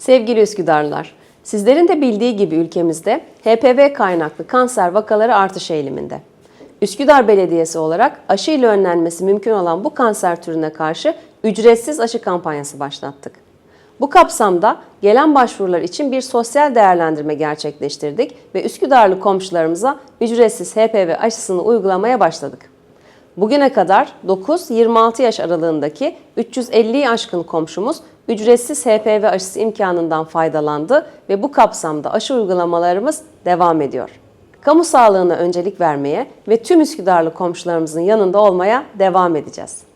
Sevgili Üsküdarlılar, sizlerin de bildiği gibi ülkemizde HPV kaynaklı kanser vakaları artış eğiliminde. Üsküdar Belediyesi olarak aşı ile önlenmesi mümkün olan bu kanser türüne karşı ücretsiz aşı kampanyası başlattık. Bu kapsamda gelen başvurular için bir sosyal değerlendirme gerçekleştirdik ve Üsküdarlı komşularımıza ücretsiz HPV aşısını uygulamaya başladık. Bugüne kadar 9-26 yaş aralığındaki 350'yi aşkın komşumuz ücretsiz HPV aşısı imkanından faydalandı ve bu kapsamda aşı uygulamalarımız devam ediyor. Kamu sağlığına öncelik vermeye ve tüm Üsküdarlı komşularımızın yanında olmaya devam edeceğiz.